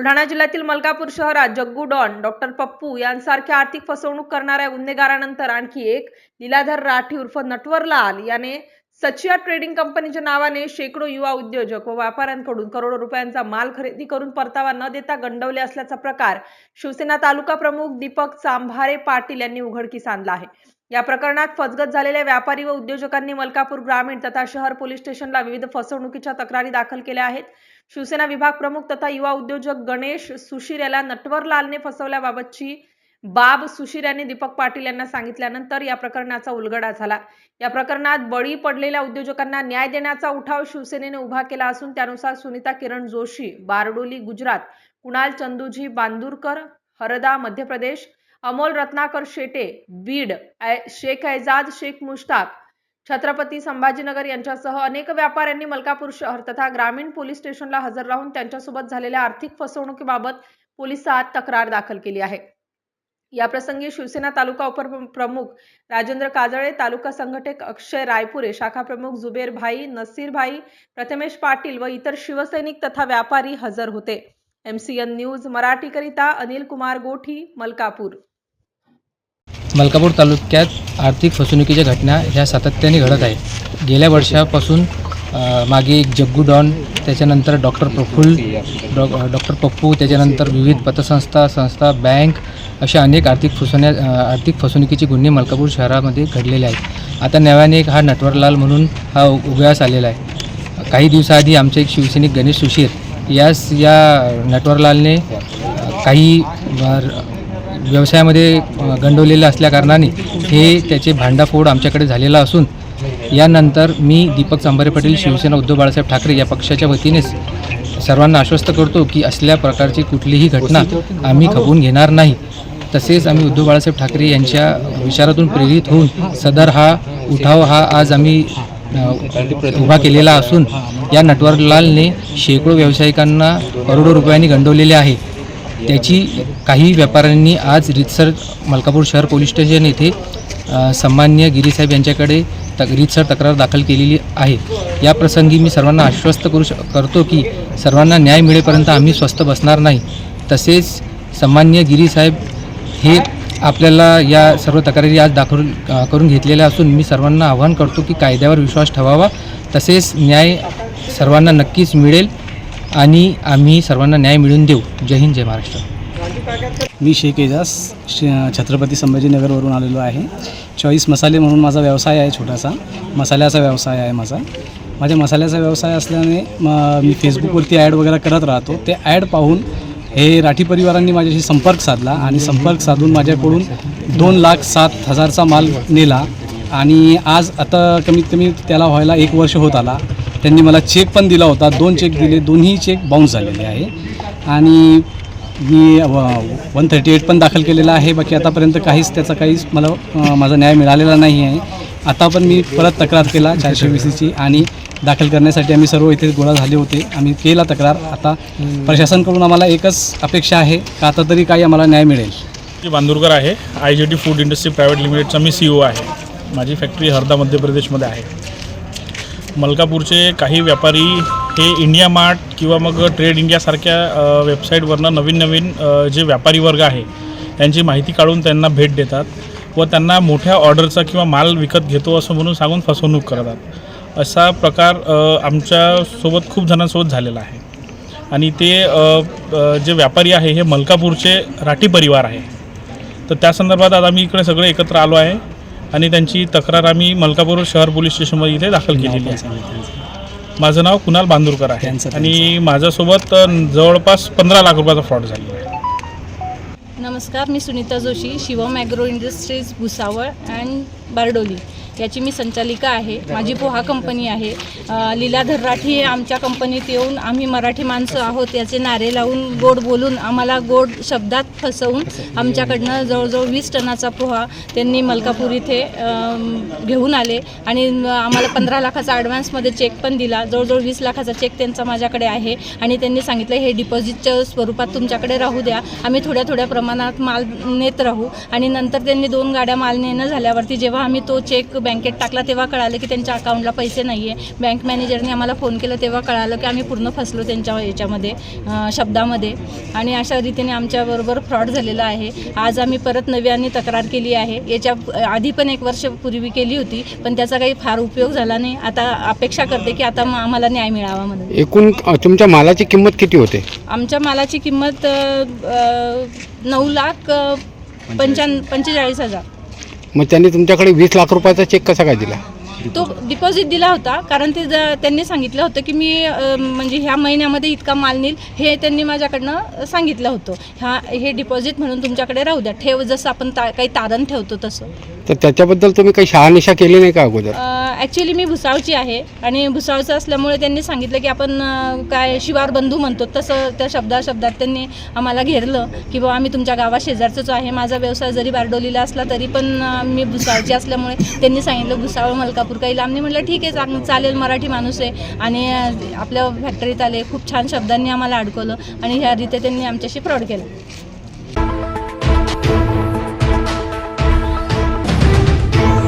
बुलढाणा जिल्ह्यातील मलकापूर शहरात Jaggu don doctor Pappu यांसारख्या आर्थिक फसवणूक करणाऱ्या गुन्हेगारानंतर आणखी एक लीलाधर राठी उर्फ नटवरलाल याने सचिया ट्रेडिंग कंपनीच्या नावाने शेकडो युवा उद्योजक व व्यापाऱ्यांकडून करोडो रुपयांचा माल खरेदी करून परतावा न देता गंडवले असल्याचा प्रकार शिवसेना तालुका प्रमुख दीपक चांभारे पाटील यांनी उघडकीस आणला आहे. या प्रकरणात फसगत झालेल्या व्यापारी व उद्योजकांनी मलकापूर ग्रामीण तथा शहर पोलीस स्टेशनला विविध फसवणुकीच्या तक्रारी दाखल केल्या आहेत. शिवसेना विभाग प्रमुख तथा युवा उद्योजक गणेश सुशीर याला नटवरलालने फसवल्याबाबतची बाब सुशीर यांनी दीपक पाटील यांना सांगितल्यानंतर या प्रकरणाचा उलगडा झाला. या प्रकरणात बळी पडलेल्या उद्योजकांना न्याय देण्याचा उठाव शिवसेनेने उभा केला असून त्यानुसार सुनीता किरण जोशी बारडोली गुजरात कुणाल चंदूजी बांदूरकर हरदा मध्य प्रदेश अमोल रत्नाकर शेटे बीड शेख ऐजाज शेख मुश्ताक छत्रपती संभाजीनगर यांच्यासह अनेक व्यापाऱ्यांनी मलकापूर शहर तथा ग्रामीण पोलीस स्टेशनला हजर राहून त्यांच्यासोबत झालेल्या आर्थिक फसवणुकीबाबत पोलिसात तक्रार दाखल केली आहे. या प्रसंगी शिवसेना तालुका उपप्रमुख राजेंद्र काजळे तालुका संघटक अक्षय रायपुरे शाखा प्रमुख जुबेर भाई नसीर भाई प्रथमेश पाटील व इतर शिवसैनिक तथा व्यापारी हजर होते. एमसीएन न्यूज मराठीकरिता अनिल कुमार गोठी मलकापूर. मलकापूर तालुक्यात आर्थिक फसवणुकीच्या घटना ह्या सातत्याने घडत आहेत. गेल्या वर्षापासून मागे एक जग्गू डॉन त्याच्यानंतर डॉक्टर प्रफुल्ल डॉ डॉक्टर पप्पू त्याच्यानंतर विविध पतसंस्था संस्था बँक अशा अनेक आर्थिक फसवण्या आर्थिक फसवणुकीचे गुन्हे मलकापूर शहरामध्ये घडलेले आहेत. आता नव्याने एक हा नटवरलाल म्हणून हा उ- आलेला आहे. काही दिवसाआधी आमचे एक शिवसैनिक गणेश सुशीर यास या नटवरलालने काही व्यवसायामध्ये गंडवलेलं असल्याकारणाने हे त्याचे भांडाफोड आमच्याकडे झालेला असून यानंतर मी दीपक चांभारे पाटील शिवसेना उद्धव बाळासाहेब ठाकरे या पक्षाच्या वतीनेच सर्वांना आश्वस्त करतो की असल्या प्रकारची कुठलीही घटना आम्ही खपवून घेणार नाही. तसेच आम्ही उद्धव बाळासाहेब ठाकरे यांच्या विचारातून प्रेरित होऊन सदर हा उठाव हा आज आम्ही उभा केलेला असून या नटवरलालने शेकडो व्यावसायिकांना करोडो रुपयांनी गंडवलेले आहे. त्याची काही व्यापाऱ्यांनी आज रितसर मलकापूर शहर पोलीस स्टेशन येथे सन्मान्य गिरीसाहेब यांच्याकडे तक रितसर तक्रार दाखल केलेली आहे. या प्रसंगी मी सर्वांना आश्वस्त करू श करतो की सर्वांना न्याय मिळेपर्यंत आम्ही स्वस्थ बसणार नाही. तसेच सन्मान्य गिरीसाहेब हे आपल्याला या सर्व तक्रारी आज दाखल करून घेतलेल्या असून मी सर्वांना आवाहन करतो की कायद्यावर विश्वास ठेवावा. तसेच न्याय सर्वांना नक्कीच मिळेल. आणि आम्ही सर्वांना न्याय मिळवून देऊ. जय हिंद जय महाराष्ट्र. मी शेख एजाज श छत्रपती संभाजीनगरवरून आलेलो आहे. चॉईस मसाले म्हणून माझा व्यवसाय आहे छोटासा. मसाल्याचा व्यवसाय आहे माझा. माझ्या मसाल्याचा व्यवसाय असल्याने म मी फेसबुकवरती ॲड वगैरे करत राहतो. ते ॲड पाहून हे राठी परिवारांनी माझ्याशी संपर्क साधला आणि संपर्क साधून माझ्याकडून दोन लाख सात हजारचा माल नेला. आणि आज आता कमीत कमी त्याला व्हायला एक वर्ष होत आला. त्यांनी मला चेक पण दिला होता. दोन चेक दिले. दोन्ही चेक बाउन्स झालेले आहे. आणि मी वन थर्टी एट पण दाखल केलेला आहे. बाकी आतापर्यंत काहीच त्याचा काहीच मला माझा न्याय मिळालेला नाही आहे. आता पण मी परत तक्रार केला चारशे वीसीची आणि दाखल करण्यासाठी आम्ही सर्व इथे गोळा झाले होते. आम्ही केला तक्रार. आता प्रशासनकडून आम्हाला एकच अपेक्षा आहे का आता तरी काही आम्हाला न्याय मिळेल? मी बांदुरकर आहे. I G T food industry private लिमिटेडचा मी सी ओ आहे. माझी फॅक्टरी हरदा मध्य प्रदेशमध्ये आहे. मलकापूरचे काही व्यापारी हे इंडिया मार्ट किंवा मग ट्रेड इंडियासारख्या वेबसाईटवरनं नवीन नवीन जे व्यापारी वर्ग आहे त्यांची माहिती काढून त्यांना भेट देतात व त्यांना मोठ्या ऑर्डरचा किंवा माल विकत घेतो असं म्हणून सांगून फसवणूक करतात. असा प्रकार आमच्यासोबत खूप जणांसोबत झालेला आहे. आणि ते जे व्यापारी आहे हे मलकापूरचे राठी परिवार आहे. तर त्या संदर्भात आज आम्ही इकडे सगळे एकत्र आलो आहे. आणि त्यांची तक्रार आम्ही मलकापूर शहर पोलीस स्टेशनमध्ये इथे दाखल केलेली आहे. माझं नाव कुणाल बांदुरकर आहे. आणि माझ्यासोबत जवळपास पंधरा लाख रुपयाचा फ्रॉड झालेला आहे. नमस्कार मी Sunita Joshi Shivam agro industries Bhusawal and Bardoli. याची मी संचालिका आहे. माझी पोहा कंपनी आहे. अ, लीलाधर राठी हे आमच्या कंपनीत येऊन आम्ही मराठी माणसं आहोत. याचे नारे लावून गोड बोलून आम्हाला गोड शब्दात फसवून आमच्याकडनं जवळजवळ वीस टनाचा पोहा त्यांनी मलकापूर इथे घेऊन आले. आणि आम्हाला पंधरा लाखाचा ॲडव्हान्समध्ये चेक पण दिला. जवळजवळ वीस लाखाचा चेक त्यांचा माझ्याकडे आहे. आणि त्यांनी सांगितलं हे डिपॉझिटच्या स्वरूपात तुमच्याकडे राहू द्या. आम्ही थोड्या थोड्या प्रमाणात माल नेत राहू. आणि नंतर त्यांनी दोन गाड्या माल नेणं झाल्यावरती जेव्हा आम्ही तो चेक बँकेत टाकला तेव्हा कळालं की त्यांच्या अकाउंटला पैसे नाही आहे बँक मॅनेजरने आम्हाला फोन केला तेव्हा कळालं की आम्ही पूर्ण फसलो त्यांच्या याच्यामध्ये शब्दामध्ये. आणि अशा रीतीने आमच्याबरोबर फ्रॉड झालेला आहे. आज आम्ही परत नव्याने तक्रार केली आहे. याच्या आधी पण एक वर्षपूर्वी केली होती पण त्याचा काही फार उपयोग झाला नाही. आता अपेक्षा करते की आता आम्हाला न्याय मिळावा म्हणून. एकूण तुमच्या मालाची किंमत किती होते? आमच्या मालाची किंमत नऊ लाख अ, पंच्याण् पंचेचाळीस हजार. मग त्यांनी तुमच्याकडे वीस लाख रुपयाचा चेक कसा काय दिला? तो डिपॉझिट दिला होता कारण ते ज- त्यांनी सांगितलं होतं की मी अ, म्हणजे ह्या महिन्यामध्ये इतका माल नेईल हे त्यांनी माझ्याकडनं सांगितलं होतं. ह्या हे डिपॉझिट म्हणून तुमच्याकडे राहू द्या. ठेव जसं आपण ता काही तारण ठेवतो तसं. तर त्याच्याबद्दल तुम्ही काही शहानिशा केली नाही का अगोदर? ॲक्च्युली मी भुसावची आहे आणि भुसावचं असल्यामुळे त्यांनी सांगितलं की आपण काय शिवार बंधू म्हणतो तसं त्या शब्दा शब्दात त्यांनी आम्हाला घेरलं की बाबा आम्ही तुमच्या गावा शेजारचंच आहे माझा व्यवसाय जरी बारडोलीला असला तरी पण मी भुसावची असल्यामुळे त्यांनी सांगितलं भुसावळ मलकापूर काही लांब नाही. म्हटलं ठीक आहे चांग चालेल मराठी माणूस आहे. आणि आपल्या फॅक्टरीत आले खूप छान शब्दांनी आम्हाला अडकवलं आणि ह्या रीते त्यांनी आमच्याशी फ्रॉड केला.